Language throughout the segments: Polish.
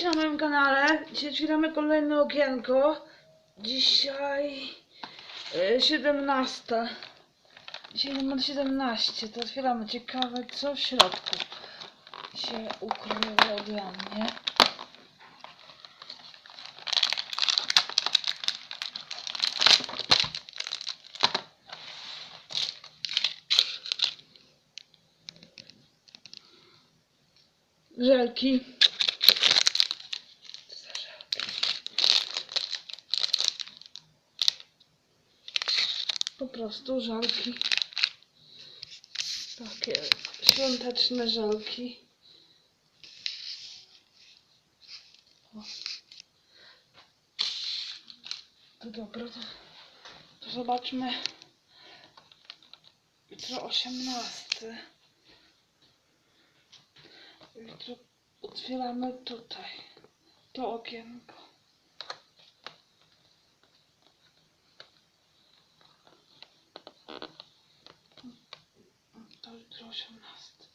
Cześć na moim kanale. Dzisiaj otwieramy kolejne okienko. Dzisiaj e, 17. Dzisiaj numer 17. To otwieramy. Ciekawe co w środku się ukryło dla mnie. Żelki. Co za żelki? Po prostu żelki. Takie świąteczne żelki. O. To dobra, to, to zobaczmy. Jutro 18. Jutro otwieramy tutaj to okienko. To jutro 18.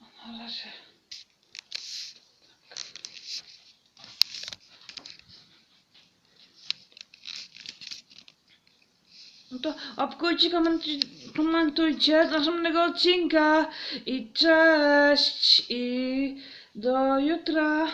A na razie. Tak. No to łapkujcie, komentujcie, komentujcie następnego odcinka i cześć i do jutra.